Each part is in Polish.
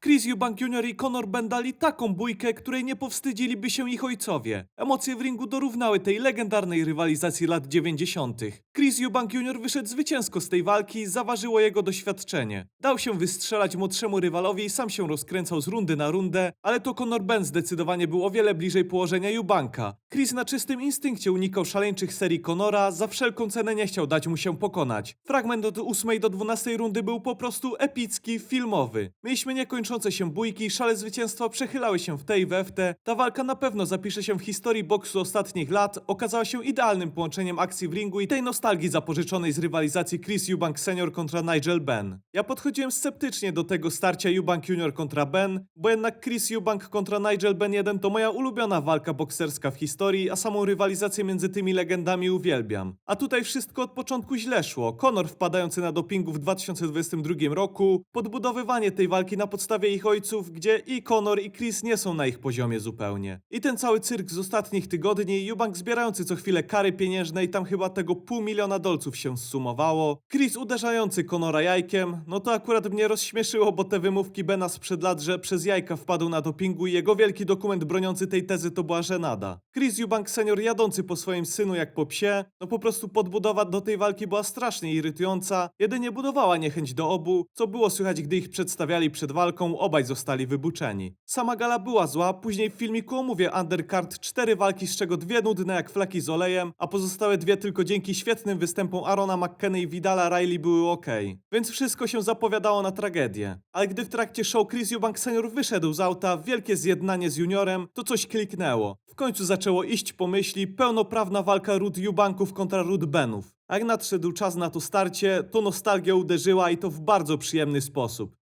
Chris Eubank Jr. i Conor Ben dali taką bójkę, której nie powstydziliby się ich ojcowie. Emocje w ringu dorównały tej legendarnej rywalizacji lat 90. Chris Eubank Jr. wyszedł zwycięsko z tej walki, zaważyło jego doświadczenie. Dał się wystrzelać młodszemu rywalowi i sam się rozkręcał z rundy na rundę, ale to Conor Ben zdecydowanie był o wiele bliżej położenia Eubanka. Chris na czystym instynkcie unikał szaleńczych serii Conora, za wszelką cenę nie chciał dać mu się pokonać. Fragment od 8 do 12 rundy był po prostu epicki, filmowy. Mieliśmy niekończące się bójki, szale zwycięstwa przechylały się w tej we w te. Ta walka na pewno zapisze się w historii boksu ostatnich lat, okazała się idealnym połączeniem akcji w ringu i tej nostalgii zapożyczonej z rywalizacji Chris Eubank Senior kontra Nigel Ben. Ja podchodziłem sceptycznie do tego starcia Eubank Junior kontra Ben, bo jednak Chris Eubank kontra Nigel Ben 1 to moja ulubiona walka bokserska w historii, a samą rywalizację między tymi legendami uwielbiam. A tutaj wszystko od początku źle szło. Conor wpadający na dopingu w 2022 roku, podbudowywanie tej walki na podstawie ich ojców, gdzie i Conor i Chris nie są na ich poziomie zupełnie. I ten cały cyrk z ostatnich tygodni, Eubank zbierający co chwilę kary pieniężne i tam chyba tego pół miliona dolców się zsumowało. Chris uderzający Conora jajkiem, no to akurat mnie rozśmieszyło, bo te wymówki Bena sprzed lat, że przez jajka wpadł na dopingu i jego wielki dokument broniący tej tezy to była żenada. Chris Eubank senior jadący po swoim synu jak po psie, no po prostu podbudowa do tej walki była strasznie irytująca, jedynie budowała niechęć do obu, co było słychać gdy ich przedstawiali przed walką, obaj zostali wybuczeni. Sama gala była zła, później w filmiku omówię undercard cztery walki, z czego dwie nudne jak flaki z olejem, a pozostałe dwie tylko dzięki świetnym występom Arona McKenna i Vidala Riley były ok. Więc wszystko się zapowiadało na tragedię. Ale gdy w trakcie show Chris Eubank senior wyszedł z auta, wielkie zjednanie z juniorem, to coś kliknęło. W końcu zaczęło iść po myśli pełnoprawna walka Ruth Eubanków kontra Ruth Benów. A jak nadszedł czas na to starcie, to nostalgia uderzyła i to w bardzo przyjemny sposób.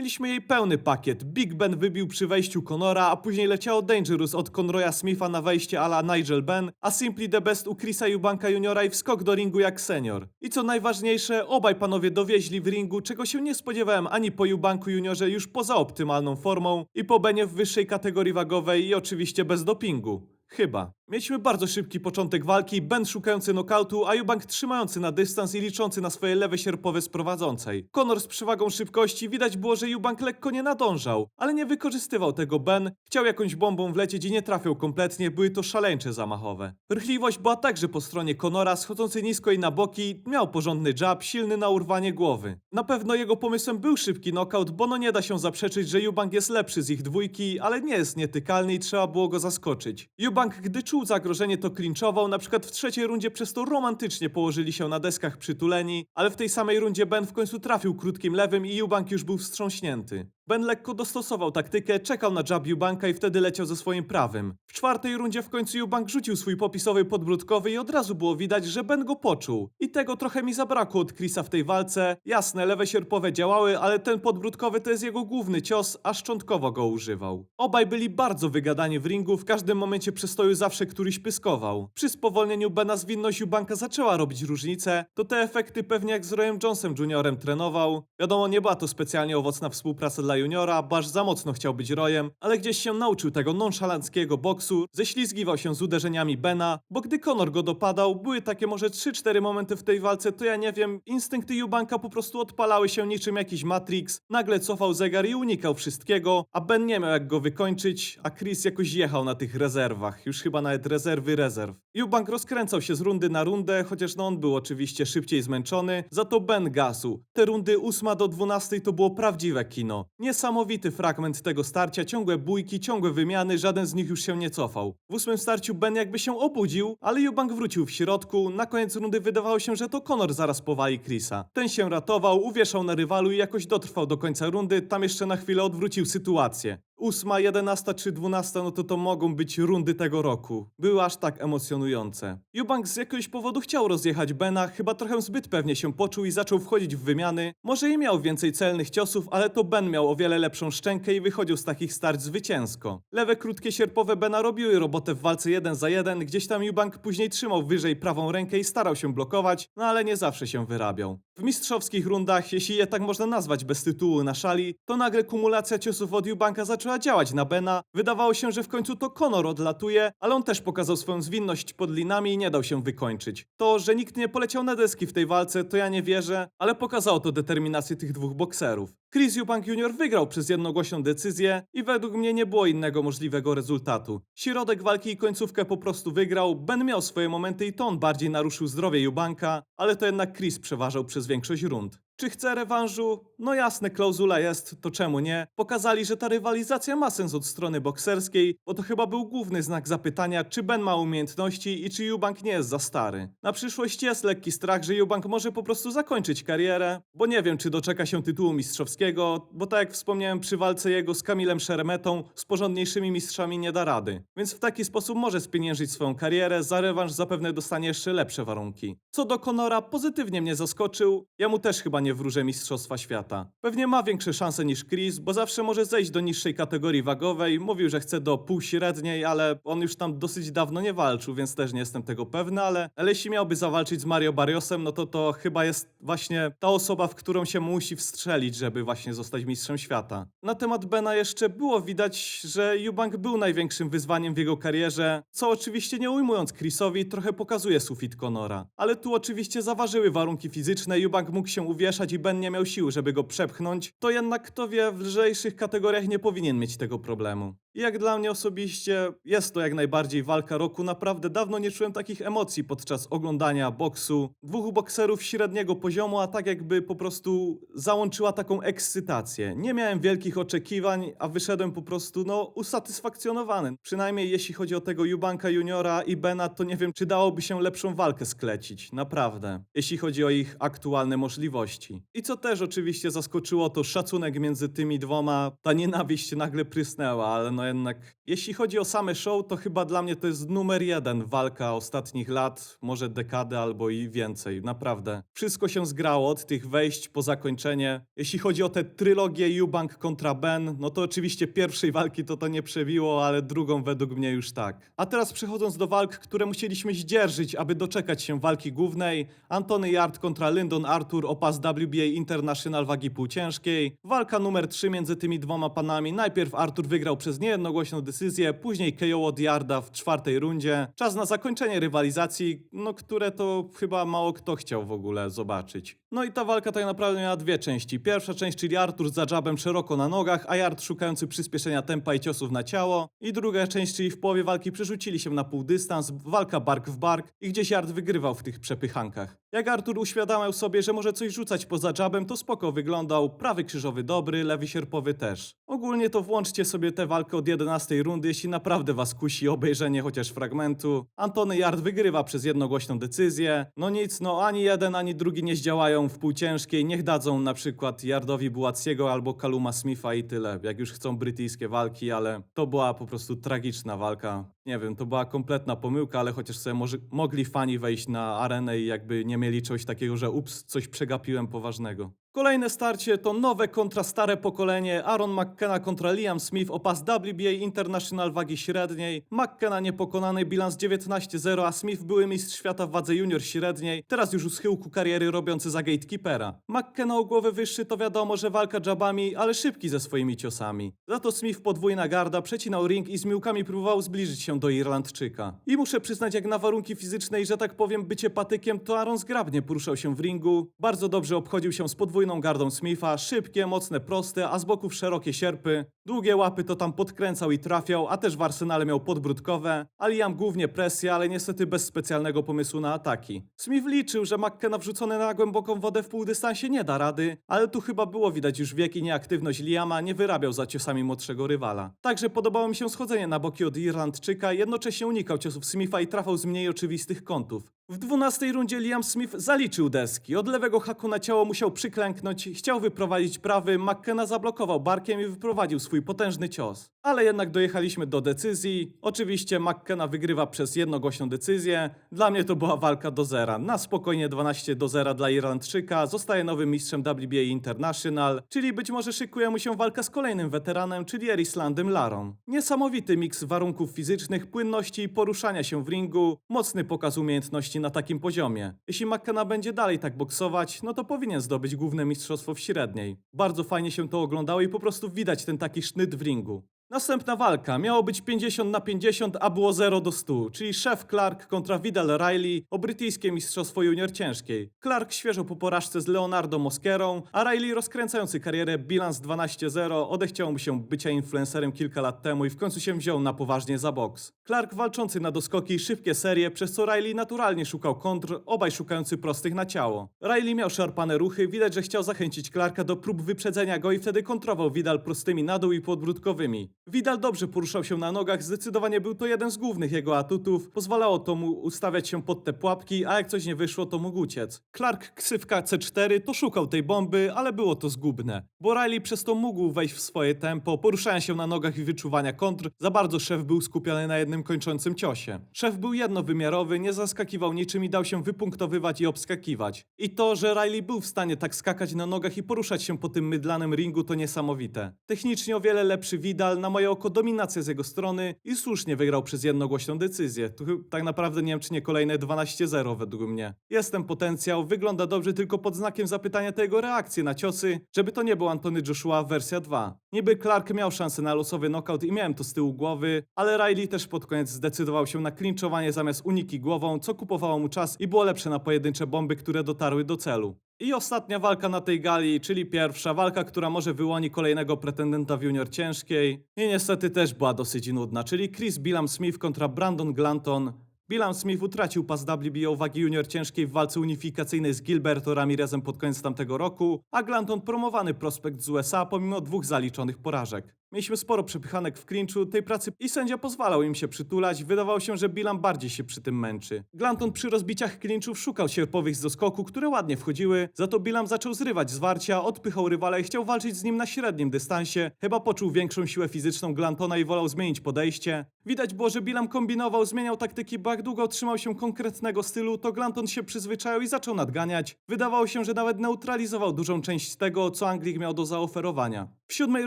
Mieliśmy jej pełny pakiet. Big Ben wybił przy wejściu Conora, a później leciało Dangerous od Conroya Smitha na wejście ala Nigel Ben, a Simply the Best u Chrisa Eubanka Juniora i wskok do ringu jak senior. I co najważniejsze, obaj panowie dowieźli w ringu, czego się nie spodziewałem ani po Eubanku Juniorze już poza optymalną formą i po Benie w wyższej kategorii wagowej i oczywiście bez dopingu. Chyba. Mieliśmy bardzo szybki początek walki, Ben szukający nokautu, a Eubank trzymający na dystans i liczący na swoje lewe sierpowe z prowadzącej. Conor z przewagą szybkości, widać było, że Eubank lekko nie nadążał, ale nie wykorzystywał tego Ben, chciał jakąś bombą wlecieć i nie trafiał kompletnie, były to szaleńcze zamachowe. Rychliwość była także po stronie Conora, schodzący nisko i na boki, miał porządny jab, silny na urwanie głowy. Na pewno jego pomysłem był szybki knockout, bo no nie da się zaprzeczyć, że Eubank jest lepszy z ich dwójki, ale nie jest nietykalny i trzeba było go zaskoczyć. Eubank, gdy czuł zagrożenie, to klinczował, na przykład w trzeciej rundzie przez to romantycznie położyli się na deskach przytuleni, ale w tej samej rundzie Ben w końcu trafił krótkim lewym i Eubank już był wstrząśnięty. Ben lekko dostosował taktykę, czekał na jab Eubanka i wtedy leciał ze swoim prawym. W czwartej rundzie w końcu Eubank rzucił swój popisowy podbródkowy i od razu było widać, że Ben go poczuł. I tego trochę mi zabrakło od Chrisa w tej walce. Jasne, lewe sierpowe działały, ale ten podbródkowy to jest jego główny cios, a szczątkowo go używał. Obaj byli bardzo wygadani w ringu, w każdym momencie przystoju zawsze któryś pyskował. Przy spowolnieniu Bena zwinność Eubanka zaczęła robić różnicę, to te efekty pewnie jak z Royem Jonesem Juniorem trenował. Wiadomo, nie była to specjalnie owocna współpraca dla juniora, aż za mocno chciał być Royem, ale gdzieś się nauczył tego nonszalanckiego boksu, ześlizgiwał się z uderzeniami Bena, bo gdy Conor go dopadał, były takie może 3-4 momenty w tej walce, to ja nie wiem, instynkty Eubanka po prostu odpalały się niczym jakiś Matrix, nagle cofał zegar i unikał wszystkiego, a Ben nie miał jak go wykończyć, a Chris jakoś jechał na tych rezerwach, już chyba nawet rezerwy rezerw. Eubank rozkręcał się z rundy na rundę, chociaż no on był oczywiście szybciej zmęczony, za to Ben gasł. Te rundy 8 do 12 to było prawdziwe kino. Niesamowity fragment tego starcia, ciągłe bójki, ciągłe wymiany, żaden z nich już się nie cofał. W ósmym starciu Ben jakby się obudził, ale Eubank wrócił w środku, na koniec rundy wydawało się, że to Conor zaraz powali Chrisa. Ten się ratował, uwieszał na rywalu i jakoś dotrwał do końca rundy, tam jeszcze na chwilę odwrócił sytuację. Ósma, jedenasta czy dwunasta, no to to mogą być rundy tego roku. Były aż tak emocjonujące. Eubank z jakiegoś powodu chciał rozjechać Bena, chyba trochę zbyt pewnie się poczuł i zaczął wchodzić w wymiany. Może i miał więcej celnych ciosów, ale to Ben miał o wiele lepszą szczękę i wychodził z takich starć zwycięsko. Lewe krótkie sierpowe Bena robiły robotę w walce jeden za jeden, gdzieś tam Eubank później trzymał wyżej prawą rękę i starał się blokować, no ale nie zawsze się wyrabiał. W mistrzowskich rundach, jeśli je tak można nazwać bez tytułu na szali, to nagle kumulacja ciosów od Eubanka zaczęła działać na Bena. Wydawało się, że w końcu to Conor odlatuje, ale on też pokazał swoją zwinność pod linami i nie dał się wykończyć. To, że nikt nie poleciał na deski w tej walce, to ja nie wierzę, ale pokazało to determinację tych dwóch bokserów. Chris Eubank Jr. wygrał przez jednogłośną decyzję i według mnie nie było innego możliwego rezultatu. Środek walki i końcówkę po prostu wygrał, Ben miał swoje momenty i to on bardziej naruszył zdrowie Eubanka, ale to jednak Chris przeważał przez większość rund. Czy chce rewanżu? No jasne, klauzula jest, to czemu nie? Pokazali, że ta rywalizacja ma sens od strony bokserskiej, bo to chyba był główny znak zapytania, czy Ben ma umiejętności i czy Eubank nie jest za stary. Na przyszłość jest lekki strach, że Eubank może po prostu zakończyć karierę, bo nie wiem, czy doczeka się tytułu mistrzowskiego, bo tak jak wspomniałem przy walce jego z Kamilem Szeremetą, z porządniejszymi mistrzami nie da rady. Więc w taki sposób może spieniężyć swoją karierę, za rewanż zapewne dostanie jeszcze lepsze warunki. Co do Conora, pozytywnie mnie zaskoczył, ja mu też chyba nie wróżę Mistrzostwa Świata. Pewnie ma większe szanse niż Chris, bo zawsze może zejść do niższej kategorii wagowej, mówił, że chce do półśredniej, ale on już tam dosyć dawno nie walczył, więc też nie jestem tego pewny, ale, ale jeśli miałby zawalczyć z Mario Barriosem, no to to chyba jest właśnie ta osoba, w którą się musi wstrzelić, żeby właśnie zostać mistrzem świata. Na temat Bena jeszcze było widać, że Eubank był największym wyzwaniem w jego karierze, co oczywiście nie ujmując Chrisowi, trochę pokazuje sufit Conora. Ale tu oczywiście zaważyły warunki fizyczne, Eubank mógł się uwieszać i Ben nie miał sił, żeby go przepchnąć, to jednak kto wie, w lżejszych kategoriach nie powinien mieć tego problemu. I jak dla mnie osobiście jest to jak najbardziej walka roku. Naprawdę dawno nie czułem takich emocji podczas oglądania boksu. Dwóch bokserów średniego poziomu, a tak jakby po prostu załączyła taką ekscytację. Nie miałem wielkich oczekiwań, a wyszedłem po prostu no usatysfakcjonowany. Przynajmniej jeśli chodzi o tego Eubanka Juniora i Bena, to nie wiem czy dałoby się lepszą walkę sklecić. Naprawdę. Jeśli chodzi o ich aktualne możliwości. I co też oczywiście zaskoczyło, to szacunek między tymi dwoma. Ta nienawiść nagle prysnęła, ale no jednak jeśli chodzi o same show, to chyba dla mnie to jest numer jeden walka ostatnich lat, może dekady albo i więcej, naprawdę. Wszystko się zgrało od tych wejść po zakończenie. Jeśli chodzi o tę trylogię Eubank kontra Ben, no to oczywiście pierwszej walki to to nie przebiło, ale drugą według mnie już tak. A teraz przechodząc do walk, które musieliśmy zdzierżyć, aby doczekać się walki głównej, Antony Yard kontra Lyndon Arthur o pas WBA International wagi półciężkiej. Walka numer 3 między tymi dwoma panami. Najpierw Arthur wygrał przez niejednogłośną decyzję, później KO od Yarda w czwartej rundzie. Czas na zakończenie rywalizacji, no które to chyba mało kto chciał w ogóle zobaczyć. No i ta walka tak naprawdę miała dwie części. Pierwsza część, czyli Arthur za jabem szeroko na nogach, a Yard szukający przyspieszenia tempa i ciosów na ciało. I druga część, czyli w połowie walki przerzucili się na pół dystans, walka bark w bark i gdzieś Yard wygrywał w tych przepychankach. Jak Arthur uświadamiał sobie, że może coś rzucać poza jabem, to spoko wyglądał. Prawy krzyżowy dobry, lewy sierpowy też. Ogólnie to włączcie sobie tę walkę od 11 rundy, jeśli naprawdę was kusi obejrzenie chociaż fragmentu. Antony Yard wygrywa przez jednogłośną decyzję. No nic, no ani jeden, ani drugi nie zdziałają w półciężkiej. Niech dadzą na przykład Yardowi Bułaciego albo Kaluma Smitha i tyle, jak już chcą brytyjskie walki, ale to była po prostu tragiczna walka. Nie wiem, to była kompletna pomyłka, ale chociaż sobie może, mogli fani wejść na arenę i jakby nie mieli czegoś takiego, że ups, coś przegapiłem poważnego. Kolejne starcie to nowe kontra stare pokolenie Aaron McKenna kontra Liam Smith o pas WBA International wagi średniej. McKenna niepokonany, bilans 19-0, a Smith były mistrz świata w wadze junior średniej, teraz już u schyłku kariery robiący za gatekeepera. McKenna o głowę wyższy to wiadomo, że walka jabami, ale szybki ze swoimi ciosami. Za to Smith podwójna garda przecinał ring i z miłkami próbował zbliżyć się do Irlandczyka. I muszę przyznać, jak na warunki fizyczne i że tak powiem bycie patykiem, to Aaron zgrabnie poruszał się w ringu, bardzo dobrze obchodził się z podwójną gardą Smitha, szybkie, mocne, proste, a z boków szerokie sierpy. Długie łapy to tam podkręcał i trafiał, a też w arsenale miał podbródkowe, a Liam głównie presję, ale niestety bez specjalnego pomysłu na ataki. Smith liczył, że McKenna wrzucony na głęboką wodę w półdystansie nie da rady, ale tu chyba było widać już wiek i nieaktywność Liama, nie wyrabiał za ciosami młodszego rywala. Także podobało mi się schodzenie na boki od Irlandczyka, jednocześnie unikał ciosów Smitha i trafał z mniej oczywistych kątów. W dwunastej rundzie Liam Smith zaliczył deski. Od lewego haku na ciało musiał przyklęknąć, chciał wyprowadzić prawy, McKenna zablokował barkiem i wyprowadził swój potężny cios. Ale jednak dojechaliśmy do decyzji. Oczywiście McKenna wygrywa przez jednogłośną decyzję. Dla mnie to była walka do zera. Na spokojnie 12 do 0 dla Irlandczyka. Zostaje nowym mistrzem WBA International, czyli być może szykuje mu się walka z kolejnym weteranem, czyli Erislandem Larą. Niesamowity miks warunków fizycznych, płynności i poruszania się w ringu, mocny pokaz umiejętności na takim poziomie. Jeśli McKenna będzie dalej tak boksować, no to powinien zdobyć główne mistrzostwo w średniej. Bardzo fajnie się to oglądało i po prostu widać ten taki sznyt w ringu. Następna walka. Miało być 50 na 50, a było 0 do 100, czyli szef Clark kontra Vidal Riley o brytyjskie mistrzostwo junior ciężkiej. Clark świeżo po porażce z Leonardo Mosquerą, a Riley rozkręcający karierę bilans 12-0 odechciało mu się bycia influencerem kilka lat temu i w końcu się wziął na poważnie za boks. Clark walczący na doskoki i szybkie serie, przez co Riley naturalnie szukał kontr, obaj szukający prostych na ciało. Riley miał szarpane ruchy, widać, że chciał zachęcić Clarka do prób wyprzedzenia go i wtedy kontrował Vidal prostymi na dół i podbródkowymi. Vidal dobrze poruszał się na nogach, zdecydowanie był to jeden z głównych jego atutów, pozwalało to mu ustawiać się pod te pułapki, a jak coś nie wyszło, to mógł uciec. Clark ksywka C4 to szukał tej bomby, ale było to zgubne, bo Riley przez to mógł wejść w swoje tempo, poruszania się na nogach i wyczuwania kontr, za bardzo szef był skupiony na jednym kończącym ciosie. Szef był jednowymiarowy, nie zaskakiwał niczym i dał się wypunktowywać i obskakiwać. I to, że Riley był w stanie tak skakać na nogach i poruszać się po tym mydlanym ringu to niesamowite. Technicznie o wiele lepszy Vidal, na moje oko dominacja z jego strony i słusznie wygrał przez jednogłośną decyzję. Tu tak naprawdę nie wiem czy nie kolejne 12-0 według mnie. Jestem potencjał, wygląda dobrze tylko pod znakiem zapytania te jego reakcje na ciosy, żeby to nie był Antony Joshua wersja 2. Niby Clark miał szansę na losowy knockout i miałem to z tyłu głowy, ale Riley też pod koniec zdecydował się na klinczowanie zamiast uniki głową, co kupowało mu czas i było lepsze na pojedyncze bomby, które dotarły do celu. I ostatnia walka na tej gali, czyli pierwsza walka, która może wyłoni kolejnego pretendenta w junior ciężkiej. I niestety też była dosyć nudna, czyli Chris Billam Smith kontra Brandon Glanton. Billam Smith utracił pas WBO wagi junior ciężkiej w walce unifikacyjnej z Gilberto Ramirezem pod koniec tamtego roku, a Glanton promowany prospekt z USA pomimo dwóch zaliczonych porażek. Mieliśmy sporo przepychanek w clinchu tej pracy i sędzia pozwalał im się przytulać. Wydawało się, że Billam bardziej się przy tym męczy. Glanton przy rozbiciach clinchów szukał sierpowych z doskoku, które ładnie wchodziły, za to Billam zaczął zrywać zwarcia, odpychał rywala i chciał walczyć z nim na średnim dystansie. Chyba poczuł większą siłę fizyczną Glantona i wolał zmienić podejście. Widać było, że Billam kombinował, zmieniał taktyki, bo jak długo trzymał się konkretnego stylu, to Glanton się przyzwyczaił i zaczął nadganiać. Wydawało się, że nawet neutralizował dużą część tego, co Anglik miał do zaoferowania. W siódmej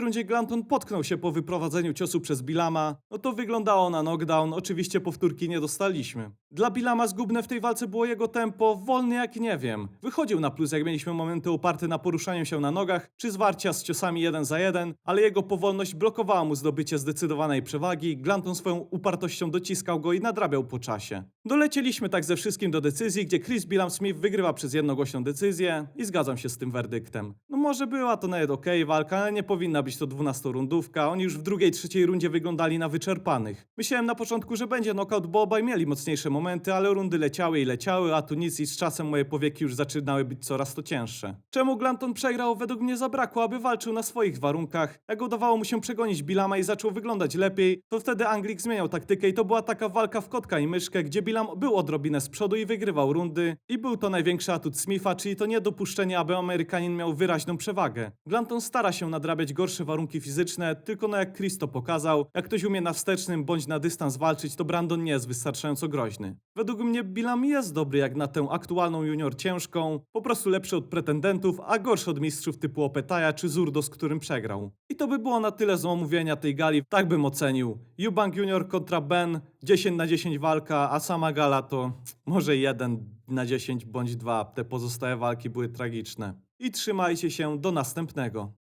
rundzie Glanton potknął się po wyprowadzeniu ciosu przez Bilama. No to wyglądało na knockdown, oczywiście powtórki nie dostaliśmy. Dla Bilama zgubne w tej walce było jego tempo, wolny jak nie wiem. Wychodził na plus, jak mieliśmy momenty oparte na poruszaniu się na nogach, czy zwarcia z ciosami jeden za jeden, ale jego powolność blokowała mu zdobycie zdecydowanej przewagi. Glanton swoją upartością dociskał go i nadrabiał po czasie. Dolecieliśmy tak ze wszystkim do decyzji, gdzie Chris Billam Smith wygrywa przez jednogłośną decyzję i zgadzam się z tym werdyktem. No może była to nawet okej walka, ale nie powinna być to 12-rundówka. Oni już w drugiej, trzeciej rundzie wyglądali na wyczerpanych. Myślałem na początku, że będzie knockout, bo obaj mieli mocniejsze momenty, ale rundy leciały i leciały, a tu nic i z czasem moje powieki już zaczynały być coraz to cięższe. Czemu Glanton przegrał? Według mnie zabrakło, aby walczył na swoich warunkach. Jak udawało mu się przegonić Bilama i zaczął wyglądać lepiej, to wtedy Anglik zmieniał taktykę i to była taka walka w kotka i myszkę, gdzie Bilam był odrobinę z przodu i wygrywał rundy. I był to największy atut Smitha, czyli to niedopuszczenie, aby Amerykanin miał wyraźną przewagę. Glanton stara się nadrabiać gorsze warunki fizyczne, tylko no jak Chris to pokazał, jak ktoś umie na wstecznym bądź na dystans walczyć, to Brandon nie jest wystarczająco groźny. Według mnie Bilam jest dobry jak na tę aktualną junior ciężką, po prostu lepszy od pretendentów, a gorszy od mistrzów typu Opetaja czy Zurdo, z którym przegrał. I to by było na tyle z omówienia tej gali, tak bym ocenił. Eubank Junior kontra Ben, 10 na 10 walka, a sama gala to może 1 na 10 bądź 2. Te pozostałe walki były tragiczne. I trzymajcie się do następnego.